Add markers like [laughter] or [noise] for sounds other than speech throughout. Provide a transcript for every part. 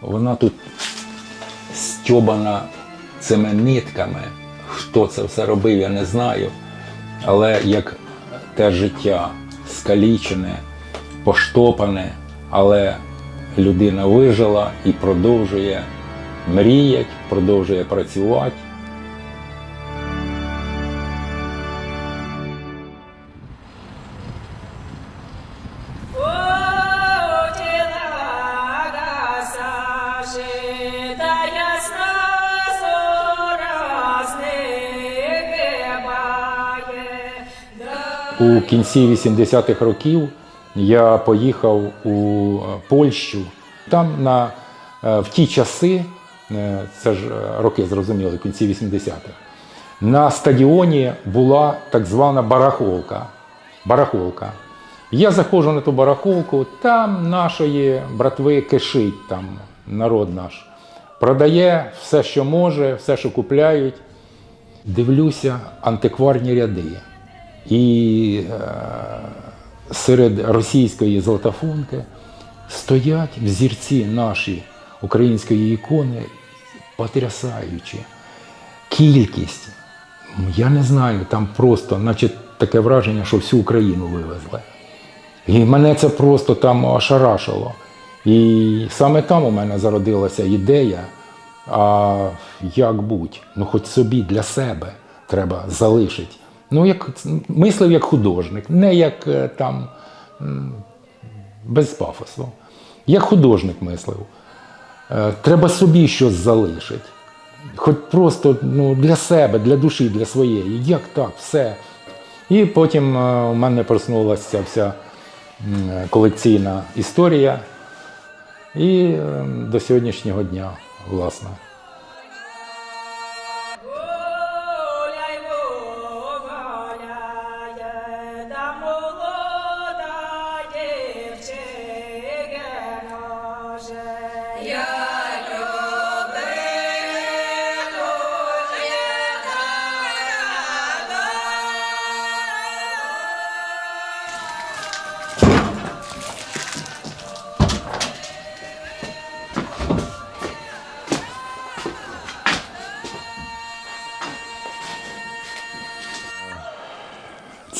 Вона тут стьобана цими нитками. Хто це все робив, я не знаю. Але як те життя скалічене, поштопане, але людина вижила і продовжує мріяти, продовжує працювати. Кінці 80-х років я поїхав у е, Польщу. Там на, е, в ті часи, е, це ж роки зрозуміло, в кінці 80-х, на стадіоні була так звана барахолка. барахолка. Я заходжу на ту барахолку, там нашої братви кишить, там народ наш. Продає все, що може, все, що купляють. Дивлюся антикварні ряди. І е, серед російської золотофонки стоять взірці наші української ікони, потрясаючі. Кількість, я не знаю, там просто, наче таке враження, що всю Україну вивезли. І мене це просто там ошарашило. І саме там у мене зародилася ідея, а як будь, ну хоч собі для себе треба залишити. Ну, як мислив як художник, не як е, там без пафосу. Як художник мислив. Е, Треба собі щось залишити. Хоч просто ну, для себе, для душі, для своєї. Як так, все. І потім е, у мене проснулася вся колекційна історія. І е, до сьогоднішнього дня, власне.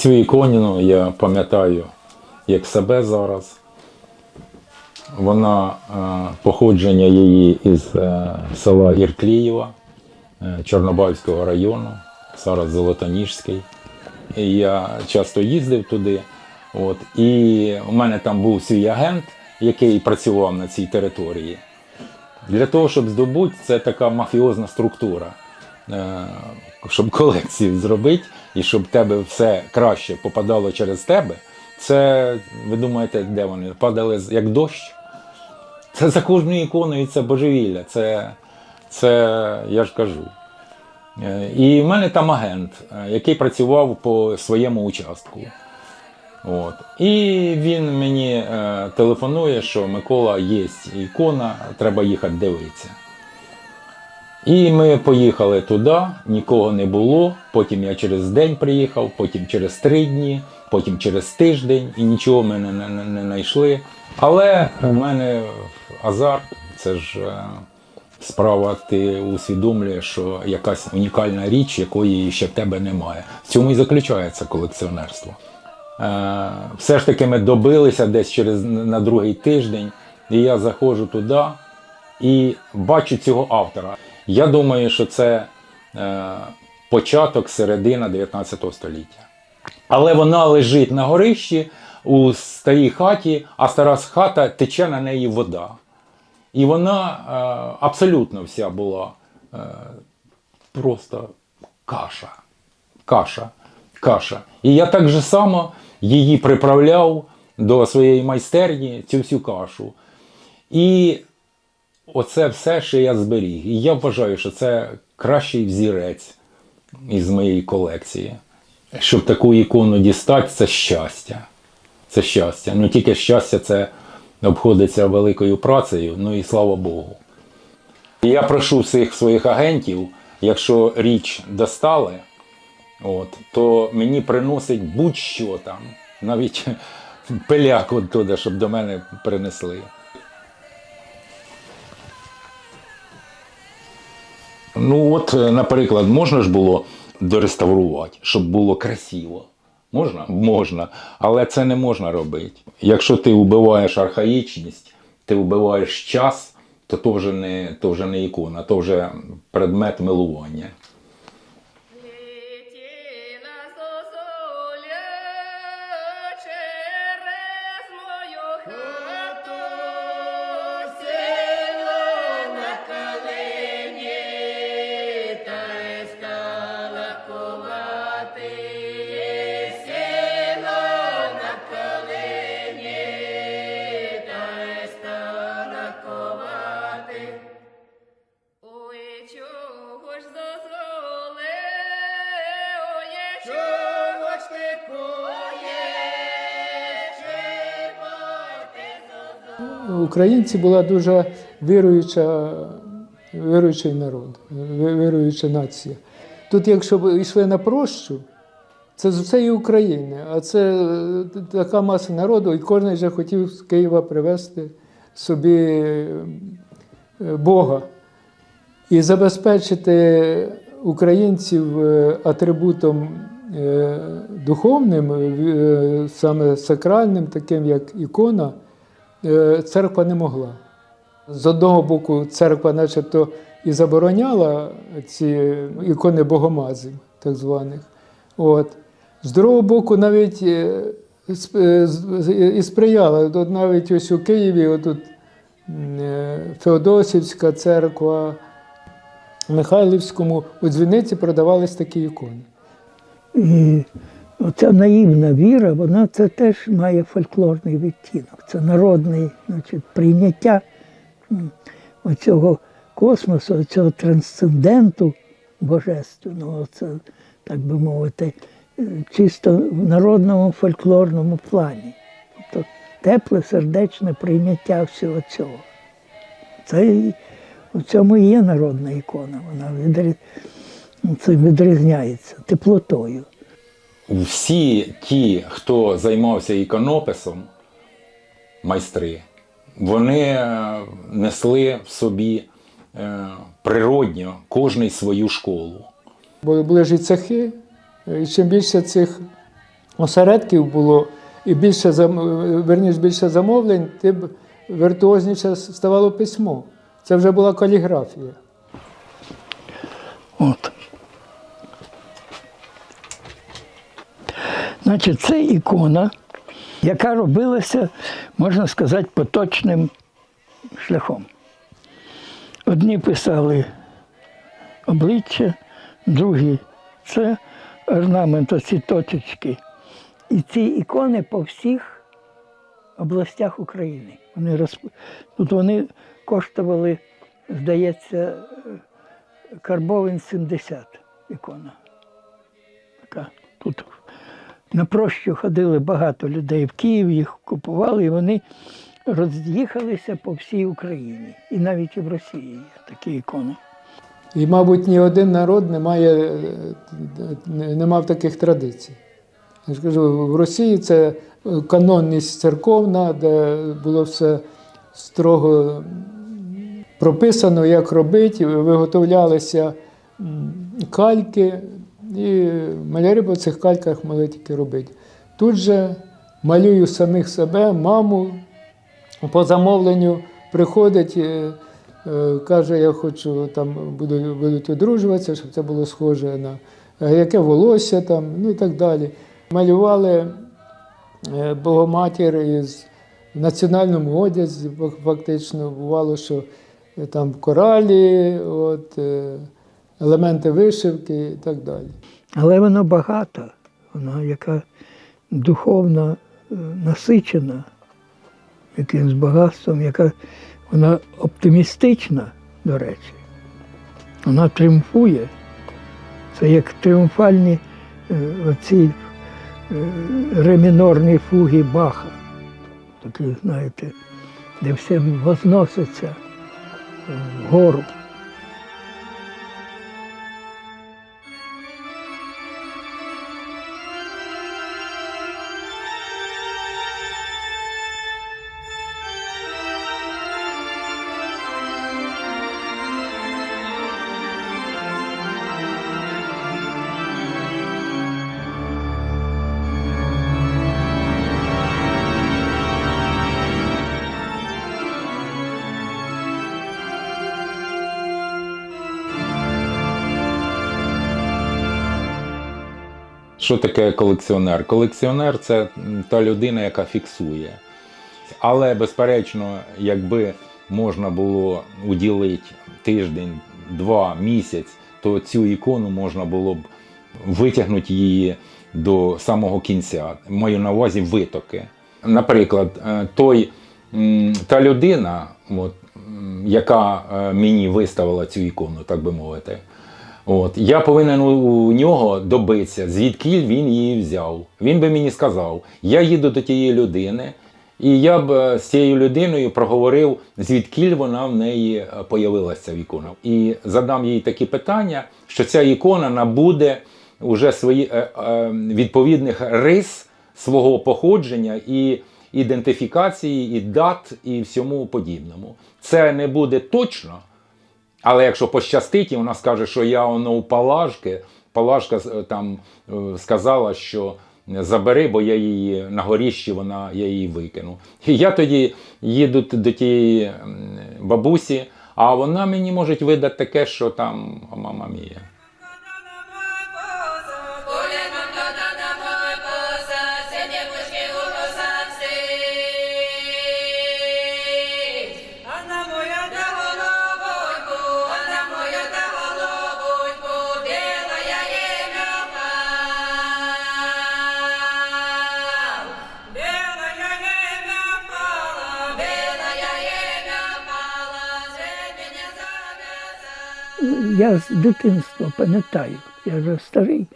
Цю іконіну я пам'ятаю як себе зараз. Вона е, походження її із е, села Ірклієва е, Чорнобальського району, зараз Золотоніжський. І я часто їздив туди. От, і у мене там був свій агент, який працював на цій території. Для того, щоб здобути, це така мафіозна структура. Щоб [laughs] колекцію зробити і щоб тебе все краще попадало через тебе, це ви думаєте, де вони? Падали як дощ? Це за кожною іконою це божевілля. Це, це я ж кажу. Е, І в мене там агент, е, який працював по своєму участку. От. І він мені е, телефонує, що Микола є ікона, треба їхати дивитися. І ми поїхали туди, нікого не було. Потім я через день приїхав, потім через три дні, потім через тиждень, і нічого ми не, не, не, не знайшли. Але у мене азарт, це ж е, справа, ти усвідомлюєш, що якась унікальна річ, якої ще в тебе немає. В цьому і заключається колекціонерство. Е, Все ж таки ми добилися десь через на другий тиждень, і я заходжу туди і бачу цього автора. Я думаю, що це е, початок, середина 19 століття. Але вона лежить на горищі у старій хаті, а стара хата тече на неї вода. І вона е, абсолютно вся була е, просто каша. Каша. Каша. І я так же само її приправляв до своєї майстерні, цю всю кашу. І оце все, що я зберіг. І я вважаю, що це кращий взірець із моєї колекції. Щоб таку ікону дістати, це щастя. Це щастя. Ну тільки щастя це обходиться великою працею, ну і слава Богу. І я прошу всіх своїх агентів, якщо річ достали, от, то мені приносить будь-що там, навіть [laughs] пиляк оттуда, щоб до мене принесли. Ну, от, е, наприклад, можна ж було дореставрувати, щоб було красиво. Можна? Можна. Але це не можна робити. Якщо ти вбиваєш архаїчність, ти вбиваєш час, то то вже не, то вже не ікона, то вже предмет милування. Українці була дуже віруюча, віруючий народ, віруюча нація. Тут, якщо б йшли на прощу, це з всієї України, а це е, така маса народу, і кожен вже хотів з Києва привезти собі е, Бога і забезпечити українців е, атрибутом духовним, саме сакральним, таким як ікона, церква не могла. З одного боку, церква, начебто, і забороняла ці ікони богомазів, так званих. От. З другого боку, навіть е, е, і сприяла. От навіть ось у Києві, отут е, Феодосівська церква, Михайлівському, у дзвіниці продавались такі ікони. Оця наївна віра, вона це теж має фольклорний відтінок. Це народне значить, прийняття оцього космосу, цього трансценденту божественного, це, так би мовити, е, чисто в народному фольклорному плані. Тобто тепле сердечне прийняття всього цього. Це у цьому і є народна ікона. Вона відрі... це відрізняється теплотою. Всі ті, хто займався іконописом, майстри, вони е, несли в собі е, природньо кожний свою школу. Бо були ж і цехи, і чим більше цих осередків було, і більше верніше, більше замовлень, тим віртуозніше ставало письмо. Це вже була каліграфія. От. Значить, це ікона, яка робилася, можна сказати, поточним шляхом. Одні писали обличчя, другі це орнамент, оці точечки. І ці ікони по всіх областях України. Вони розп... Тут вони коштували, здається, Карбовин 70 ікона. Така. На прощу ходили багато людей в Київ, їх купували, і вони роз'їхалися по всій Україні. І навіть і в Росії є такі ікони. І, мабуть, ні один народ не, має, е, не мав таких традицій. Я ж кажу, в Росії це канонність церковна, де було все строго прописано, як робити, виготовлялися кальки, і маляри по цих кальках могли тільки робити. Тут же малюю самих себе, маму, по замовленню приходить, е, е, каже, я хочу там буду, будуть одружуватися, щоб це було схоже на е, яке волосся там, ну і так далі. Малювали Богоматір із національному одязі, фактично бувало, що там коралі, от, елементи вишивки і так далі. Але воно багато, воно яка духовно е, насичена якимось багатством, яка вона оптимістична, до речі. Вона тріумфує. Це як тріумфальні е, оці е, ремінорні фуги Баха. Такі, знаєте, де все возноситься вгору. Що таке колекціонер? Колекціонер це та людина, яка фіксує. Але, безперечно, якби можна було уділити тиждень, два, місяць, то цю ікону можна було б витягнути її до самого кінця. Маю на увазі витоки. Наприклад, е, той, та людина, от, яка е, мені виставила цю ікону, так би мовити. От, я повинен у, нього добитися, звідки він її взяв. Він би мені сказав, я їду до тієї людини, і я б е, з цією людиною проговорив, звідки вона в неї е, появилася ця ікона. І задам їй такі питання, що ця ікона набуде уже свої е, відповідних рис свого походження і ідентифікації, і дат, і всьому подібному. Це не буде точно. Але якщо пощастить, і вона скаже, що я воно у Палажки, Палажка е, там е, сказала, що забери, бо я її на горіщі вона, я її викину. І я тоді їду до тієї бабусі, а вона мені може видати таке, що там мама мія. Я з дитинства пам'ятаю, я вже старий.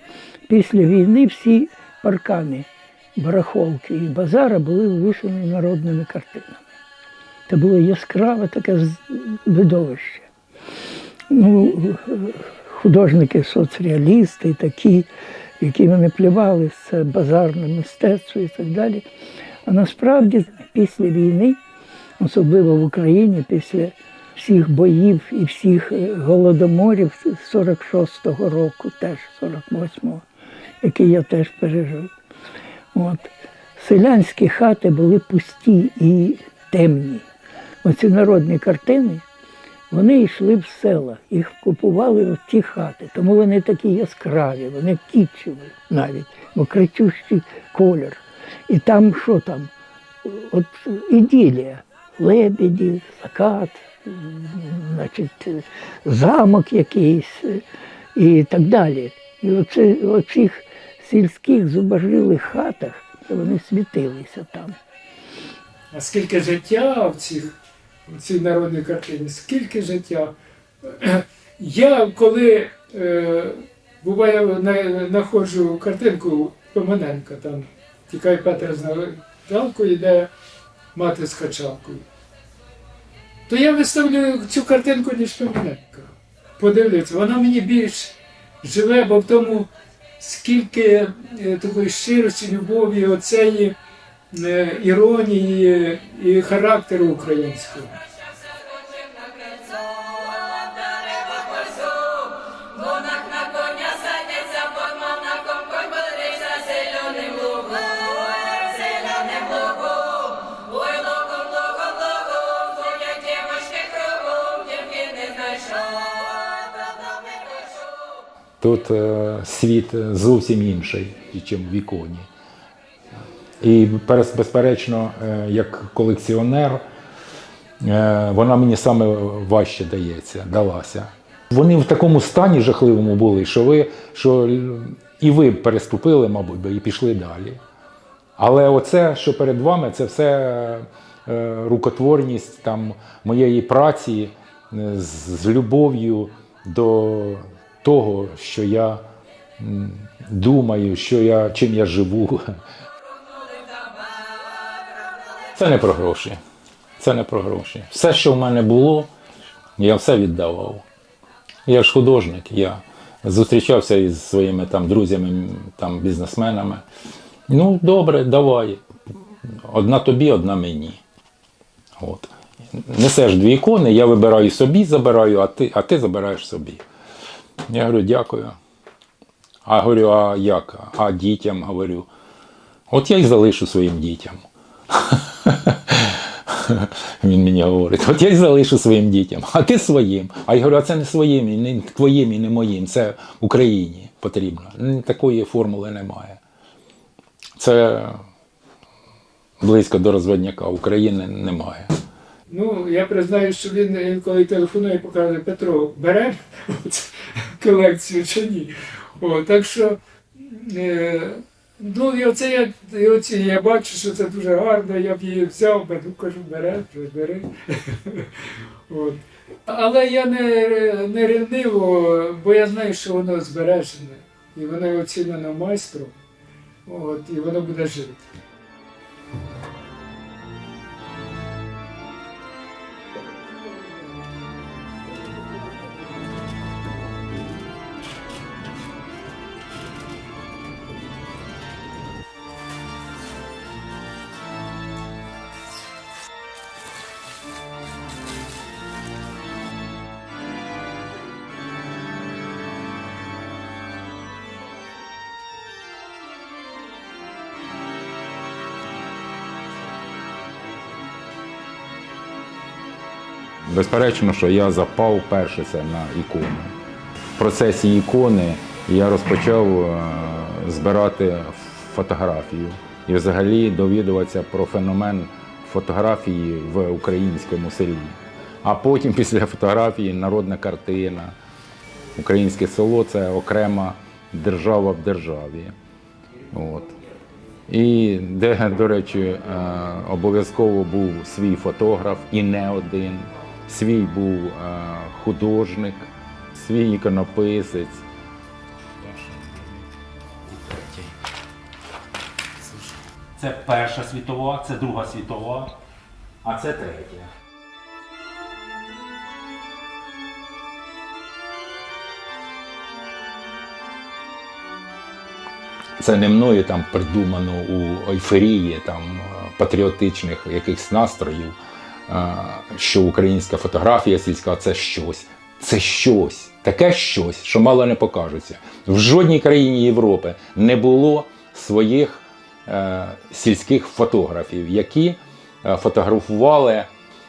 Після війни всі паркани, барахолки і базара були вивішені народними картинами. Це було яскраве таке видовище. Ну, художники, соцреалісти, такі, які вони плювали, це базарне мистецтво і так далі. А насправді після війни, особливо в Україні, після всіх боїв і всіх е, голодоморів 46-го року, теж 48-го, який я теж пережив. От. Селянські хати були пусті і темні. Оці народні картини, вони йшли в села, їх купували в ті хати, тому вони такі яскраві, вони кічеві навіть, бо кричущий колір. І там що там? От іділія, лебеді, закат, значить, замок якийсь е, і так далі. І оце, в цих сільських зубожілих хатах вони світилися там. А скільки життя в цих в цій народній картині, скільки життя. [clears throat] Я коли е, буває на- знаходжу картинку Пимоненка, там тікає Петр з Навалку, йде мати з качалкою. То я виставлю цю картинку, ніж Пимоненка. Подивлюся, вона мені більш живе, бо в тому скільки е, такої щирості, любові, оцеї е, іронії і характеру українського. Тут е, світ зовсім інший, ніж в іконі. І безперечно, е, як колекціонер, е, вона мені саме важче дається, далася. Вони в такому стані жахливому були, що ви, що і ви переступили, мабуть, і пішли далі. Але оце, що перед вами, це все е, рукотворність там, моєї праці е, з любов'ю до того, що я думаю, що я, чим я живу. Це не про гроші. Це не про гроші. Все, що в мене було, я все віддавав. Я ж художник, я зустрічався із своїми там друзями, там, бізнесменами. Ну, добре, давай. Одна тобі, одна мені. От. Несеш дві ікони, я вибираю собі, забираю, а ти, а ти забираєш собі. Я говорю, дякую. А говорю, а як? А дітям говорю. От я й залишу своїм дітям. [laughs] Він мені говорить, от я й залишу своїм дітям, а ти своїм. А я говорю, а це не своїм, не твоїм і не моїм, це Україні. потрібно. Такої формули немає. Це близько до розводняка України немає. Ну, я признаю, що він інколи телефонує і показує Петро, бере колекцію чи ні. О, так що, е, ну, і оце я, і оці, я бачу, що це дуже гарно, я б її взяв, би, ну, кажу, бере, бери. [laughs] От. Але я не, не ревниво, бо я знаю, що воно збережене, і воно оцінено майстром, от, і воно буде жити. Безперечно, що я запав перше це на ікону. В процесі ікони я розпочав е, збирати фотографію і взагалі довідуватися про феномен фотографії в українському селі. А потім, [laughs] після фотографії, народна картина. Українське село це окрема держава в державі. От. І де, до речі, е, обов'язково був свій фотограф і не один. Свій був е, художник, свій іконописець. Це Перша світова, це Друга світова, а це третя. Це не мною там придумано у ейфорії там, е, патріотичних якихось настроїв, що українська фотографія сільська це щось. Це щось, таке щось, що мало не покажеться. В жодній країні Європи не було своїх е, сільських фотографів, які е, фотографували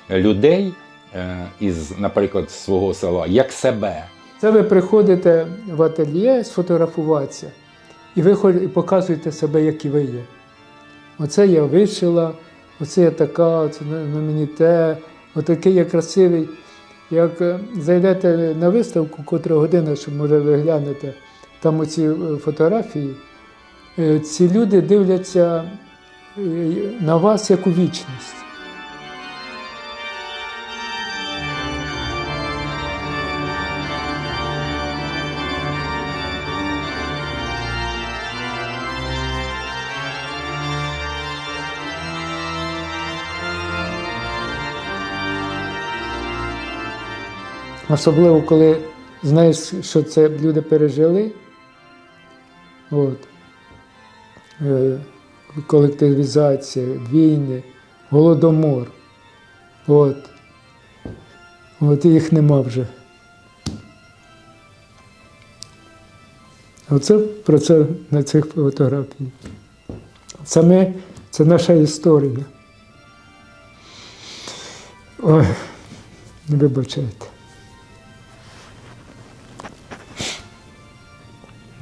людей е, із, наприклад, свого села як себе. Це ви приходите в ательє сфотографуватися, і ви і показуєте себе, які ви є. Оце я вишила, оце я така, оце на мені те, отакий я красивий. Як е, зайдете на виставку, котра година, що може ви глянете, там оці е, фотографії, е, ці люди дивляться на вас як у вічність. Особливо, коли знаєш, що це люди пережили. От. Е, колективізація, війни, голодомор. От. От їх нема вже. Оце про це на цих фотографіях. Саме це наша історія. Ой, вибачайте.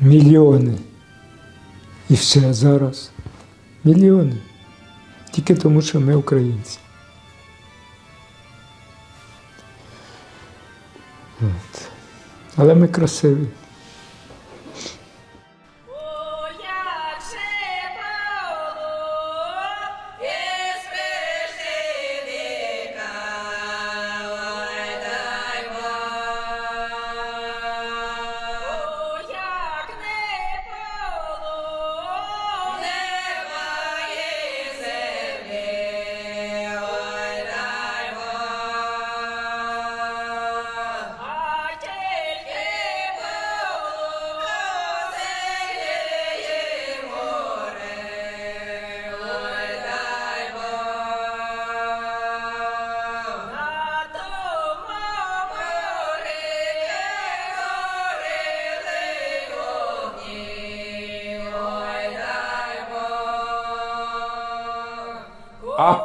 Мільйони. І ще зараз. Мільйони. Тільки тому, що ми українці. От. Але ми красиві.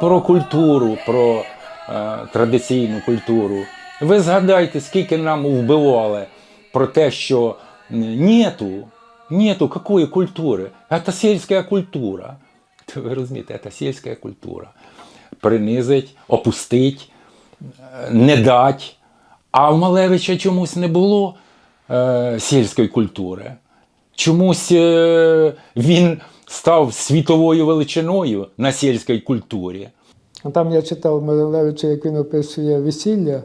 Про культуру, про е, традиційну культуру. Ви згадайте, скільки нам вбивали про те, що нету Нету какой культури. Это сільська культура. Ви розумієте, це сільська культура. Принизить, опустить, е, не дать. А в Малевича чомусь не було е, сільської культури. Чомусь е, він став світовою величиною на сільській культурі. А Там я читав Малевича, як він описує весілля,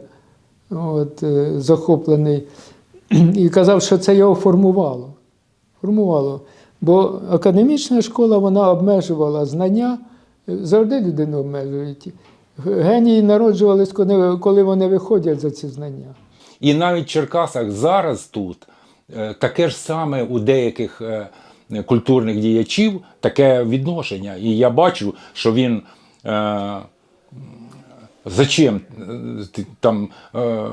от, е, захоплений, і казав, що це його формувало. Формувало. Бо академічна школа вона обмежувала знання, завжди людину обмежують. Генії народжувались, коли- коли вони виходять за ці знання. І навіть в Черкасах зараз тут е, таке ж саме у деяких е, культурних діячів таке відношення. І я бачу, що він. Е, Зачем е, там е,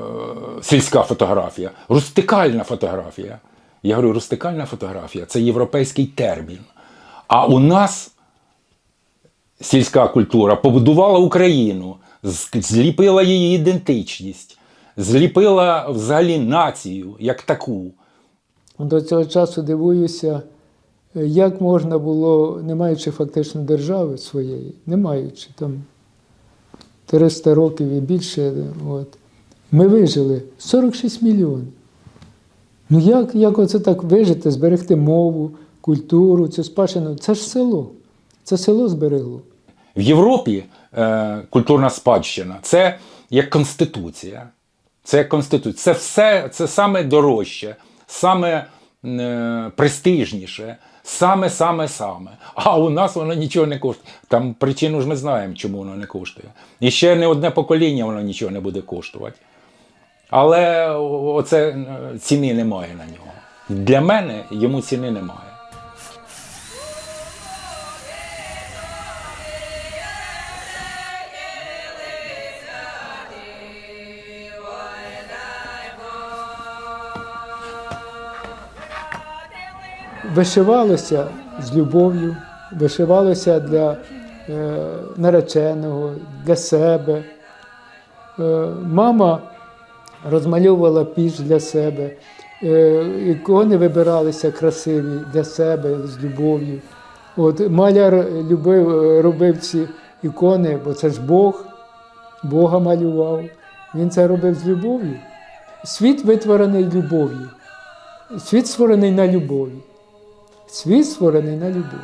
сільська фотографія? Рустикальна фотографія. Я говорю, рустикальна фотографія це європейський термін. А у нас сільська культура побудувала Україну, зліпила її ідентичність, зліпила взагалі націю як таку. До цього часу дивуюся, як можна було, не маючи фактично держави своєї, не маючи там 300 років і більше, от, ми вижили 46 мільйонів. Ну як, як оце так вижити, зберегти мову, культуру, цю спадщину? Це ж село. Це село зберегло. В Європі е, культурна спадщина це як конституція. Це як конституція. Це все це саме дорожче, саме е, престижніше, саме, саме, саме. А у нас воно нічого не коштує. Там причину ж ми знаємо, чому воно не коштує. І ще не одне покоління воно нічого не буде коштувати. Але оце е, ціни немає на нього. Для мене йому ціни немає. Вишивалося з любов'ю, вишивалося для е, нареченого, для себе. Е, мама розмальовувала піч для себе, е, ікони вибиралися красиві для себе з любов'ю. От, маляр любив, робив ці ікони, бо це ж Бог, Бога малював. Він це робив з любов'ю. Світ витворений любов'ю. Світ створений на любові. Світ створений на любов.